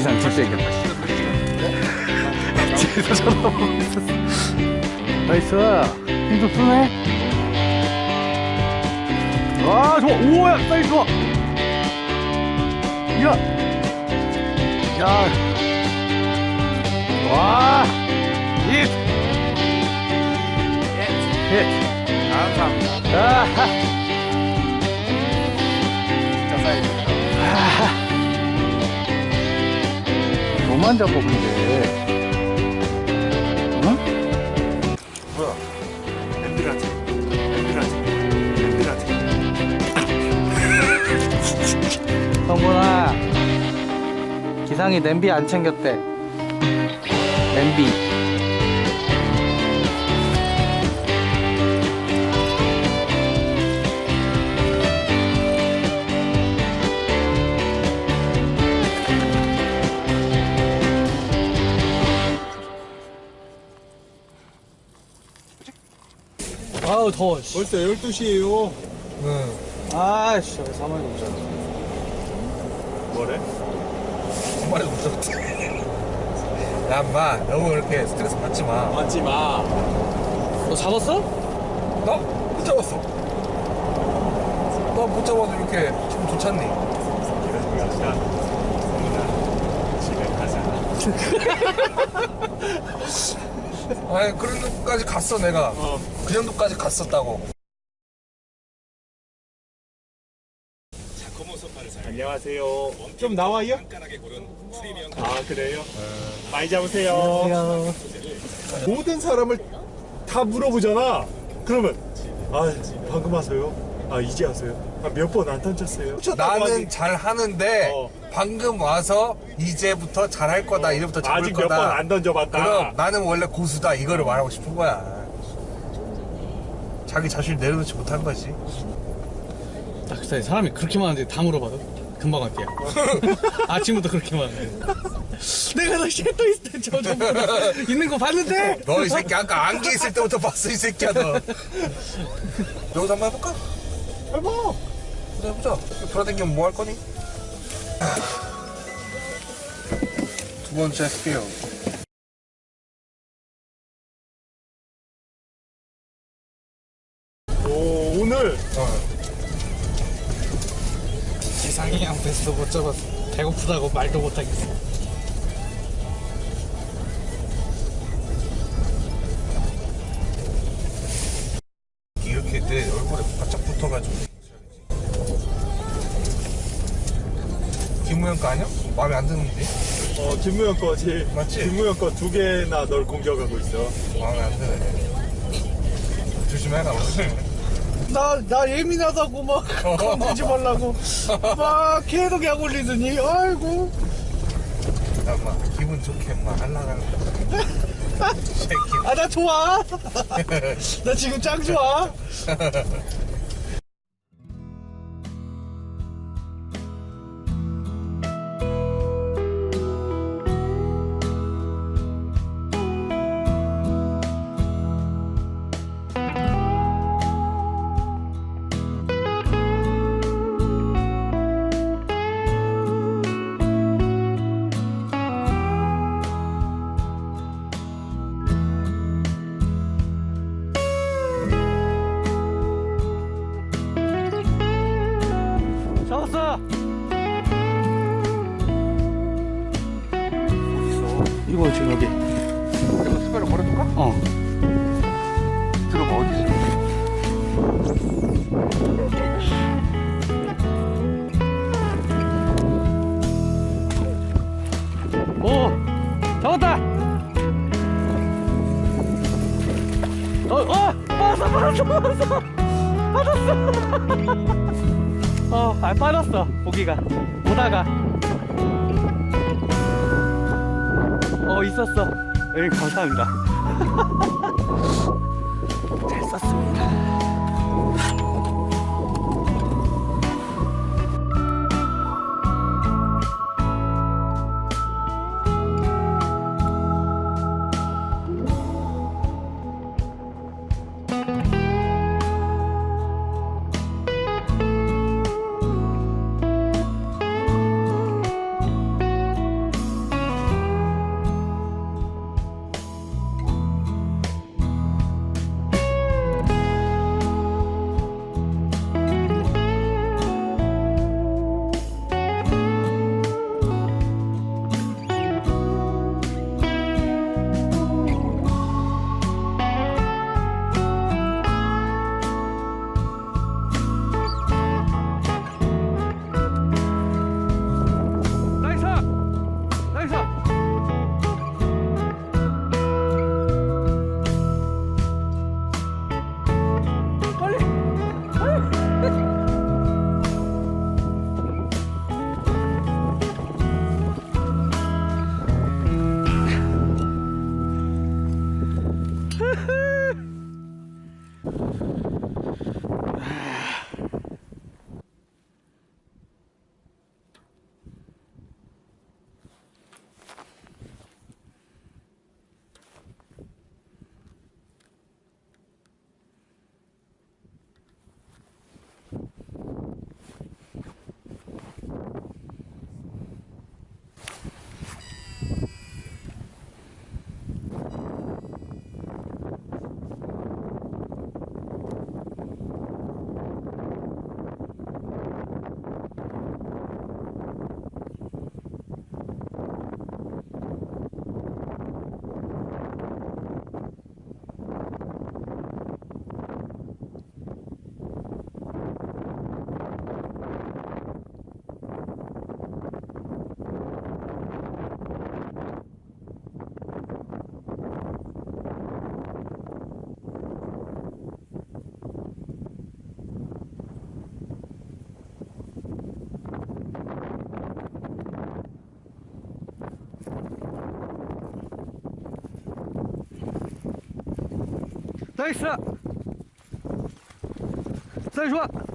윤기상 뒷배경. 뒤에서 쳐다보고 있었어. 나이스. 힘도 쓰네. 와, 좋아. 우와, 사이즈 좋아. 야, 야. 와! 잇! 잇! 감사합니다. 아하! 너만 잡고 근데. 응? 뭐야? 엠비라지. 엠비라지. 엠비라지. 성분아. 기상이 냄비 안 챙겼대. 냄비. 아우 더워 씨. 벌써 12시에요. 아씨 왜 사만이 오잖아 뭐래? 정말 무섭지. 야, 인마, 너무 그렇게 스트레스 받지 마. 맞지 마. 너 잡았어? 너? 못 잡았어. 너못 잡아도 이렇게 기분 좋잖니? 집에 가자. 아니, 그런 정도까지 갔어, 내가. 그 정도까지 갔었다고. 안녕하세요. 좀 나와요? 아 그래요? 많이 잡으세요. 모든 사람을 다 물어보잖아. 그러면 아 방금 하세요? 아 이제 하세요? 아 몇번 안 던졌어요? 나는 잘 하는데, 어. 방금 와서 이제부터 잘 할 거다, 이제부터 잡을 아직 몇 거다. 번 안 던져봤다. 그럼 나는 원래 고수다, 이거를 말하고 싶은 거야. 자기 자신을 내려놓지 못한 거지. 딱 글쎄 사람이 그렇게 많은데 다 물어봐도 금방 갈게요. 아침부터 그렇게 많은데. 내가 너 쉣도 있을 때 저저 있는 거 봤는데. 너 이 새끼 아까 안개 있을 때부터 봤어 이 새끼야 너 여기서 한번 해볼까? 해봐. 그래 해보자 돌아다니면 뭐 할 거니? 두 번째 스피어 오, 오늘 기상이 형 베스트 못 잡았어. 배고프다고 말도 못 하겠어. 거 아니야? 마음에 안 드는데? 어, 김무영 거지. 맞지? 김무영 거두 개나 널 공격하고 있어. 마음에 안 드네 조심해라 나, 나 예민하다고 막 건들지 말라고 막 계속 약 올리더니 아이고 막 기분 좋게 막 할라가는 새끼 아 나 좋아 나 지금 짱 좋아 지금 여기 이거 스페로 버려둘까? 어 들어봐 어디 있어? 오! 잡았다! 어, 어! 빠졌어, 빠졌어, 빠졌어! 빠졌어! 어, 아, 빠졌어, 고기가. 오다가. 어, 있었어. 예, 감사합니다. 잘 썼습니다. Woohoo! Mm. 나이스! 사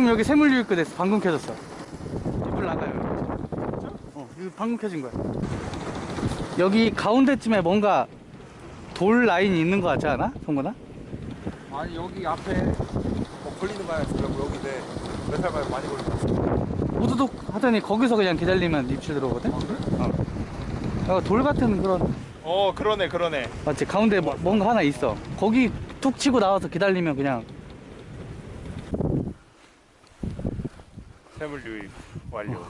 지금 여기 새물 유입구 됐어. 방금 켜졌어. 이불 나가요. 어, 이거 방금 켜진 거야. 여기 가운데쯤에 뭔가 돌 라인이 있는 거 같지 않아? 성근아? 아니 여기 앞에 뭐 걸리는 거 아니었으려고 여기 내 몇살 만에 많이 걸렸어 우두둑 하더니 거기서 그냥 기다리면 입질 들어오거든? 어. 어, 돌 같은 그런 어 그러네 그러네 맞지 가운데 뭐- 뭔가 하나 있어 거기 툭 치고 나와서 기다리면 그냥 샘물 유입 완료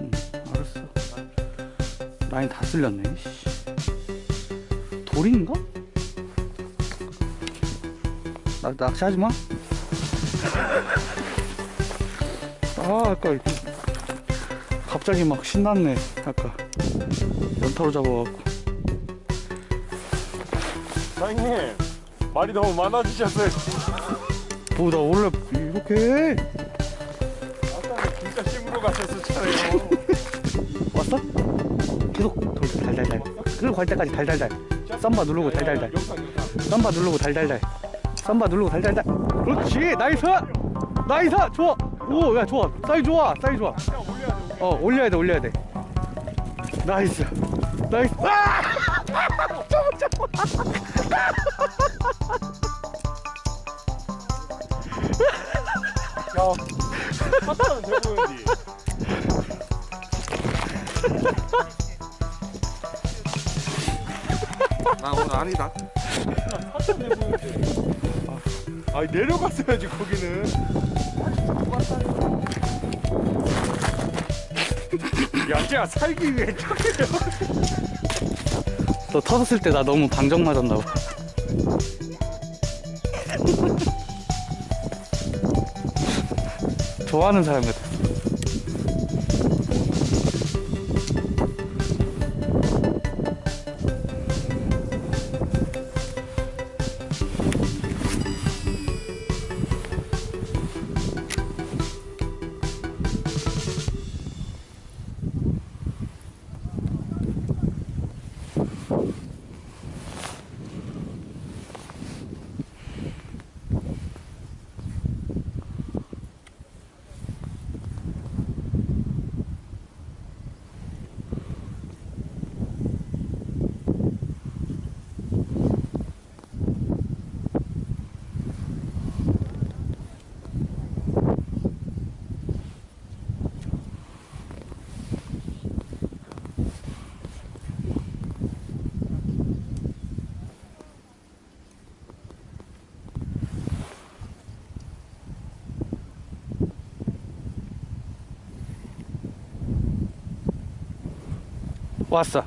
음, 알았어 라인 다 쓸렸네 씨. 돌인가? 나 낚시하지 마. 아 아까 이거 갑자기 막 신났네 아까 연타로 잡아갖고 사장님 말이 너무 많아지셨어요. 뭐 나 원래 이렇게 해? 아까는 진짜 심으로 가셨었잖아요. 왔어? 계속 돌 달달달. 그리고 갈 때까지 달달달. 썸바 누르고 달달달. 썸바 누르고 달달달. 썸바 누르고 달달달. 그렇지! 나이스! 나이스! 좋아! 오야 좋아. 사이 좋아 사이 좋아. 그냥 올려야 돼어 올려야 돼. 올려야 돼. 나이스. 나이스. 아! 야 파타는 대보였지 나 오늘 아니다 아 내려갔어야지 거기는 야쟤야 살기 위해 너 터졌을 때 나 너무 방정 맞았나 봐. 좋아하는 사람 같아 왔어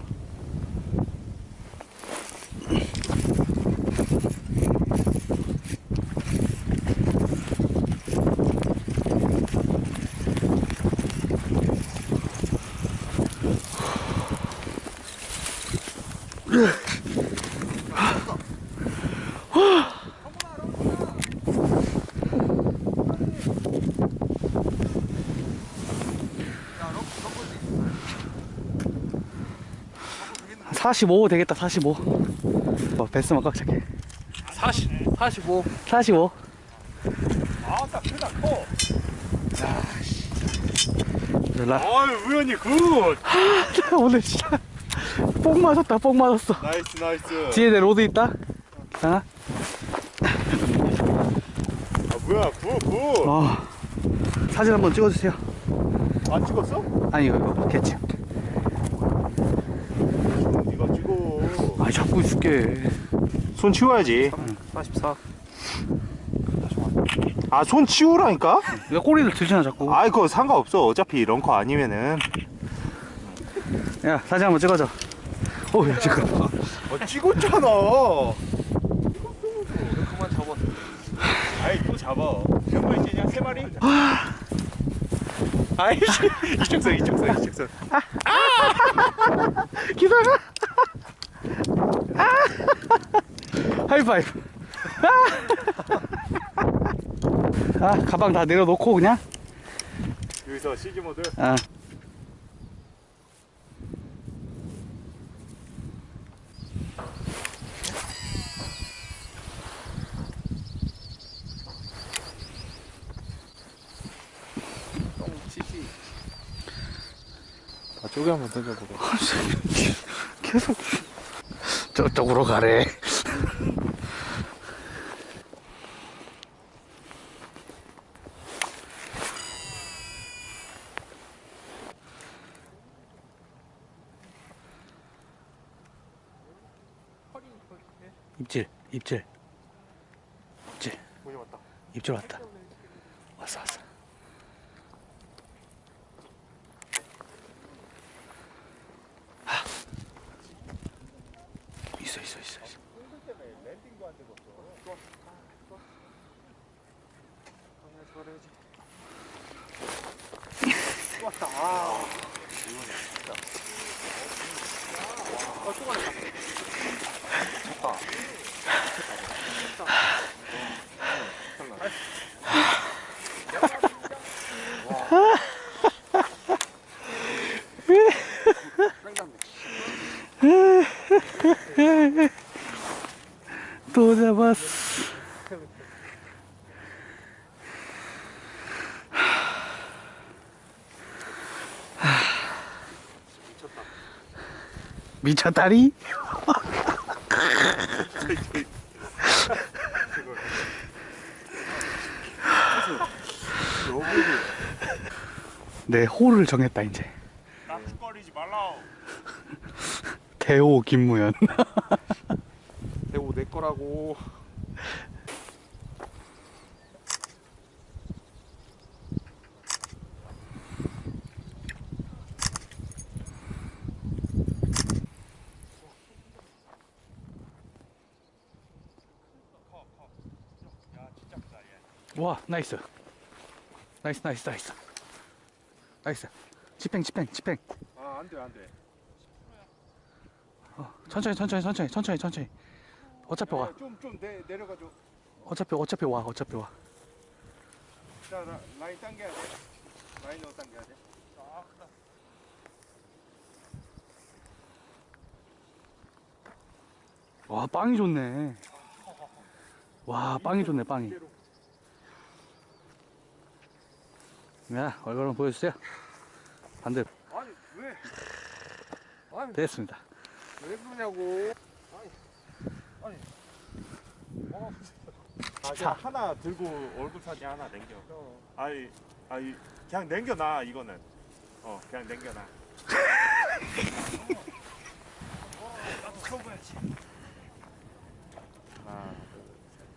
45 되겠다 45 어, 베스만 꽉 차게. 40 45 45 아따 크다 커. 몰라. 아유 우연히 굿. 오늘 진짜 뽕 맞았다 뽕 맞았어. 나이스 나이스. 뒤에 내 로드 있다? 아, 아 뭐야 굿굿 어. 사진 한번 찍어주세요. 안 찍었어? 아니 이거 이거 개치 네가 찍어 아 잡고 있을게. 손 치워야지. 44 아 손 치우라니까? 왜 꼬리를 들잖아 자꾸. 아이 그거 상관없어. 어차피 런커 아니면은. 야 사진 한번 찍어줘. 어야 지금 어 찍었잖아. 그만 잡아. 아이 또 잡아. 몇 마리째냐? 세 마리? 아이씨 이쪽선 이쪽선 이쪽선. 기다려 아! 하이파이브. 아! 아! 가방 다 내려놓고 그냥? 여기서 시기 모드. 아. 아, 쪽에 한번 던져보고 계속 저쪽으로 가래. 입질, 입질, 입질. 입질 왔다. 왔어, 왔어. 있어, 있어, 있어, 있어. 또 잡았어. 미쳤다리? 내 호를 정했다 이제 낚시거리지 말라. 대호 김무현 대우 내 거라고. 와 나이스. 나이스 나이스 나이스. 나이스. 집행 집행 집행. 아, 안 돼, 안 돼. 어, 천천히 천천히 천천히 천천히 천천히. 어차피 와. 좀, 좀 내, 내려가줘. 어차피 어차피 와 어차피 와. 자, 라, 라인 당겨야 돼. 라인으로 당겨야 돼. 와 빵이 좋네. 와 빵이 좋네 빵이 야 얼굴 한번 보여주세요 반대 아니, 왜? 아니, 됐습니다 왜 그러냐고. 아, 그냥 하나 들고 얼굴 사진 하나 남겨. 아이, 아이, 그냥 남겨놔 이거는. 어, 그냥 남겨놔. 나도 쳐봐야지. 하나, 둘, 셋.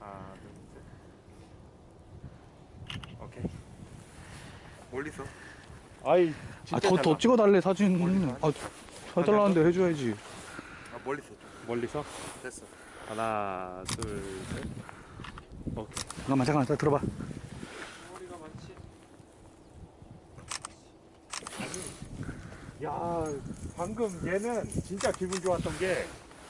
하나, 둘, 셋. 오케이. 멀리서. 아이, 아 더 더 찍어달래 사진 아 사달라는데 해줘야지 아, 멀리서 좀. 멀리서 됐어. 하나, 둘, 셋. 오케이. 잠깐만 잠깐만 자, 들어봐 머리가 많지. 야, 방금 얘는 진짜 기분 좋았던 게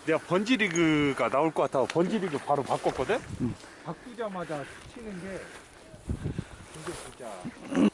내가 번지리그가 나올 것 같아 번지리그 바로 바꿨거든? 음. 바꾸자마자 치는 게 이게 진짜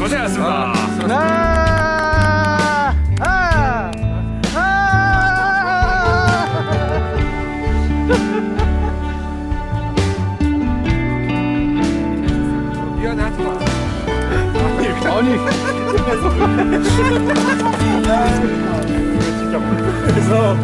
고생하셨습니다. 아, 네. 아, 아, 아. 아니, 그래서